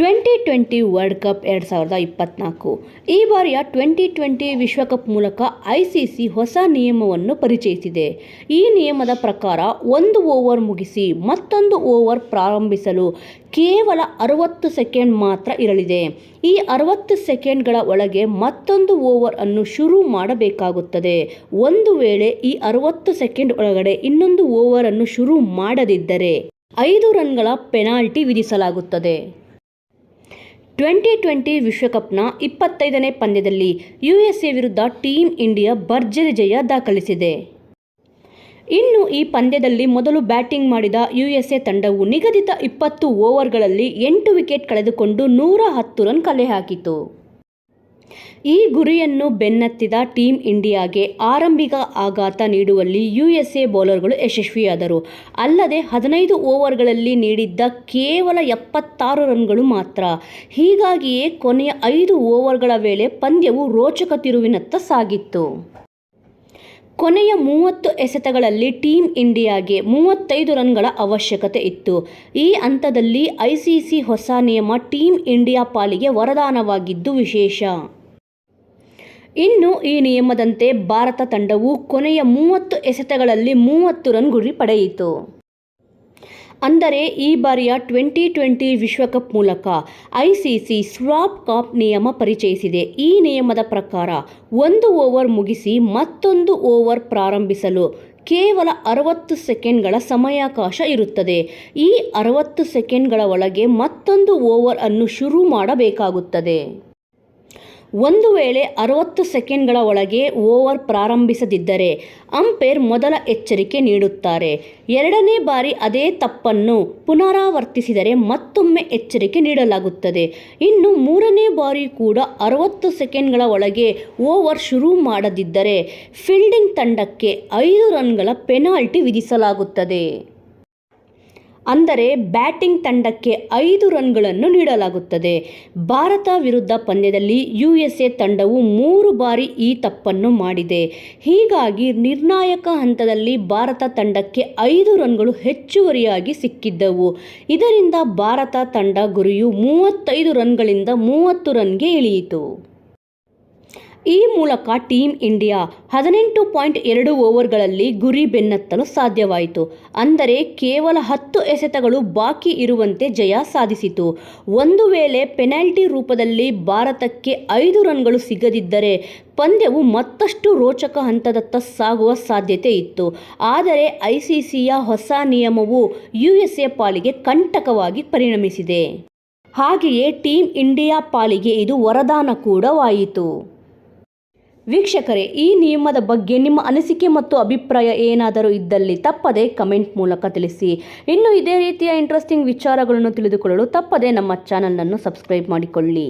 Twenty twenty world cup ಎರಡು ಸಾವಿರದ ಇಪ್ಪತ್ನಾಲ್ಕು. ಈ ಬಾರಿಯ ಟ್ವೆಂಟಿ ಟ್ವೆಂಟಿ ವಿಶ್ವಕಪ್ ಮೂಲಕ ಐ ಸಿ ಸಿ ಹೊಸ ನಿಯಮವನ್ನು ಪರಿಚಯಿಸಿದೆ. ಈ ನಿಯಮದ ಪ್ರಕಾರ ಒಂದು ಓವರ್ ಮುಗಿಸಿ ಮತ್ತೊಂದು ಓವರ್ ಪ್ರಾರಂಭಿಸಲು ಕೇವಲ ಅರವತ್ತು ಸೆಕೆಂಡ್ ಮಾತ್ರ ಇರಲಿದೆ. ಈ ಅರವತ್ತು ಸೆಕೆಂಡ್ಗಳ ಒಳಗೆ ಮತ್ತೊಂದು ಓವರ್ ಅನ್ನು ಶುರು ಮಾಡಬೇಕಾಗುತ್ತದೆ. ಒಂದು ವೇಳೆ ಈ ಅರವತ್ತು ಸೆಕೆಂಡ್ ಒಳಗಡೆ ಇನ್ನೊಂದು ಓವರ್ ಅನ್ನು ಶುರು ಮಾಡದಿದ್ದರೆ ಐದು ರನ್ಗಳ ಪೆನಾಲ್ಟಿ ವಿಧಿಸಲಾಗುತ್ತದೆ. ಟ್ವೆಂಟಿ ಟ್ವೆಂಟಿ ವಿಶ್ವಕಪ್ನ ಇಪ್ಪತ್ತೈದನೇ ಪಂದ್ಯದಲ್ಲಿ ಯುಎಸ್ಎ ವಿರುದ್ಧ ಟೀಂ ಇಂಡಿಯಾ ಭರ್ಜರಿ ಜಯ ದಾಖಲಿಸಿದೆ. ಇನ್ನು ಈ ಪಂದ್ಯದಲ್ಲಿ ಮೊದಲು ಬ್ಯಾಟಿಂಗ್ ಮಾಡಿದ ಯುಎಸ್ಎ ತಂಡವು ನಿಗದಿತ ಇಪ್ಪತ್ತು ಓವರ್ಗಳಲ್ಲಿ ಎಂಟು ವಿಕೆಟ್ ಕಳೆದುಕೊಂಡು ನೂರ ಹತ್ತು ರನ್ ಕಲೆ ಹಾಕಿತು. ಈ ಗುರಿಯನ್ನು ಬೆನ್ನತ್ತಿದ ಟೀಮ್ ಇಂಡಿಯಾಗೆ ಆರಂಭಿಕ ಆಘಾತ ನೀಡುವಲ್ಲಿ ಯುಎಸ್ಎ ಬೌಲರ್ಗಳು ಯಶಸ್ವಿಯಾದರು. ಅಲ್ಲದೆ ಹದಿನೈದು ಓವರ್ಗಳಲ್ಲಿ ನೀಡಿದ್ದ ಕೇವಲ ಎಪ್ಪತ್ತಾರು ರನ್ಗಳು ಮಾತ್ರ. ಹೀಗಾಗಿಯೇ ಕೊನೆಯ ಐದು ಓವರ್ಗಳ ವೇಳೆ ಪಂದ್ಯವು ರೋಚಕ ತಿರುವಿನತ್ತ ಸಾಗಿತ್ತು. ಕೊನೆಯ ಮೂವತ್ತು ಎಸೆತಗಳಲ್ಲಿ ಟೀಮ್ ಇಂಡಿಯಾಗೆ ಮೂವತ್ತೈದು ರನ್ಗಳ ಅವಶ್ಯಕತೆ ಇತ್ತು. ಈ ಹಂತದಲ್ಲಿ ಐಸಿಸಿ ಹೊಸ ನಿಯಮ ಟೀಮ್ ಇಂಡಿಯಾ ಪಾಲಿಗೆ ವರದಾನವಾಗಿದ್ದು ವಿಶೇಷ. ಇನ್ನು ಈ ನಿಯಮದಂತೆ ಭಾರತ ತಂಡವು ಕೊನೆಯ ಮೂವತ್ತು ಎಸೆತಗಳಲ್ಲಿ ಮೂವತ್ತು ರನ್ ಗುರಿ ಪಡೆಯಿತು. ಅಂದರೆ ಈ ಬಾರಿಯ ಟ್ವೆಂಟಿ ಟ್ವೆಂಟಿ ವಿಶ್ವಕಪ್ ಮೂಲಕ ಐಸಿಸಿ ಸ್ವಾಪ್ ಕಾಪ್ ನಿಯಮ ಪರಿಚಯಿಸಿದೆ. ಈ ನಿಯಮದ ಪ್ರಕಾರ ಒಂದು ಓವರ್ ಮುಗಿಸಿ ಮತ್ತೊಂದು ಓವರ್ ಪ್ರಾರಂಭಿಸಲು ಕೇವಲ ಅರವತ್ತು ಸೆಕೆಂಡ್ಗಳ ಸಮಯಾವಕಾಶ ಇರುತ್ತದೆ. ಈ ಅರವತ್ತು ಸೆಕೆಂಡ್ಗಳ ಒಳಗೆ ಮತ್ತೊಂದು ಓವರ್ ಅನ್ನು ಶುರು ಮಾಡಬೇಕಾಗುತ್ತದೆ. ಒಂದು ವೇಳೆ ಅರವತ್ತು ಸೆಕೆಂಡ್ಗಳ ಒಳಗೆ ಓವರ್ ಪ್ರಾರಂಭಿಸದಿದ್ದರೆ ಅಂಪೇರ್ ಮೊದಲ ಎಚ್ಚರಿಕೆ ನೀಡುತ್ತಾರೆ. ಎರಡನೇ ಬಾರಿ ಅದೇ ತಪ್ಪನ್ನು ಪುನರಾವರ್ತಿಸಿದರೆ ಮತ್ತೊಮ್ಮೆ ಎಚ್ಚರಿಕೆ ನೀಡಲಾಗುತ್ತದೆ. ಇನ್ನು ಮೂರನೇ ಬಾರಿ ಕೂಡ ಅರವತ್ತು ಸೆಕೆಂಡ್ಗಳ ಒಳಗೆ ಓವರ್ ಶುರು ಮಾಡದಿದ್ದರೆ ಫೀಲ್ಡಿಂಗ್ ತಂಡಕ್ಕೆ ಐದು ರನ್ಗಳ ಪೆನಾಲ್ಟಿ ವಿಧಿಸಲಾಗುತ್ತದೆ. ಅಂದರೆ ಬ್ಯಾಟಿಂಗ್ ತಂಡಕ್ಕೆ ಐದು ರನ್ಗಳನ್ನು ನೀಡಲಾಗುತ್ತದೆ. ಭಾರತ ವಿರುದ್ಧ ಪಂದ್ಯದಲ್ಲಿ ಯುಎಸ್ಎ ತಂಡವು ಮೂರು ಬಾರಿ ಈ ತಪ್ಪನ್ನು ಮಾಡಿದೆ. ಹೀಗಾಗಿ ನಿರ್ಣಾಯಕ ಹಂತದಲ್ಲಿ ಭಾರತ ತಂಡಕ್ಕೆ ಐದು ರನ್ಗಳು ಹೆಚ್ಚುವರಿಯಾಗಿ ಸಿಕ್ಕಿದ್ದವು. ಇದರಿಂದ ಭಾರತ ತಂಡ ಗುರಿಯು ಮೂವತ್ತೈದು ರನ್ಗಳಿಂದ ಮೂವತ್ತು ರನ್ಗೆ ಇಳಿಯಿತು. ಈ ಮೂಲಕ ಟೀಂ ಇಂಡಿಯಾ ಹದಿನೆಂಟು ಪಾಯಿಂಟ್ ಎರಡು ಓವರ್ಗಳಲ್ಲಿ ಗುರಿ ಬೆನ್ನತ್ತಲು ಸಾಧ್ಯವಾಯಿತು. ಅಂದರೆ ಕೇವಲ ಹತ್ತು ಎಸೆತಗಳು ಬಾಕಿ ಇರುವಂತೆ ಜಯ ಸಾಧಿಸಿತು. ಒಂದು ವೇಳೆ ಪೆನಾಲ್ಟಿ ರೂಪದಲ್ಲಿ ಭಾರತಕ್ಕೆ ಐದು ರನ್ಗಳು ಸಿಗದಿದ್ದರೆ ಪಂದ್ಯವು ಮತ್ತಷ್ಟು ರೋಚಕ ಹಂತದತ್ತ ಸಾಗುವ ಸಾಧ್ಯತೆ ಇತ್ತು. ಆದರೆ ಐಸಿಸಿಯ ಹೊಸ ನಿಯಮವು ಯುಎಸ್ಎ ಪಾಲಿಗೆ ಕಂಟಕವಾಗಿ ಪರಿಣಮಿಸಿದೆ. ಹಾಗೆಯೇ ಟೀಂ ಇಂಡಿಯಾ ಪಾಲಿಗೆ ಇದು ವರದಾನ ಕೂಡವಾಯಿತು. ವೀಕ್ಷಕರೇ, ಈ ನಿಯಮದ ಬಗ್ಗೆ ನಿಮ್ಮ ಅನಿಸಿಕೆ ಮತ್ತು ಅಭಿಪ್ರಾಯ ಏನಾದರೂ ಇದ್ದಲ್ಲಿ ತಪ್ಪದೆ ಕಮೆಂಟ್ ಮೂಲಕ ತಿಳಿಸಿ. ಇನ್ನು ಇದೇ ರೀತಿಯ ಇಂಟ್ರೆಸ್ಟಿಂಗ್ ವಿಚಾರಗಳನ್ನು ತಿಳಿದುಕೊಳ್ಳಲು ತಪ್ಪದೆ ನಮ್ಮ ಚಾನಲನ್ನು ಸಬ್ಸ್ಕ್ರೈಬ್ ಮಾಡಿಕೊಳ್ಳಿ.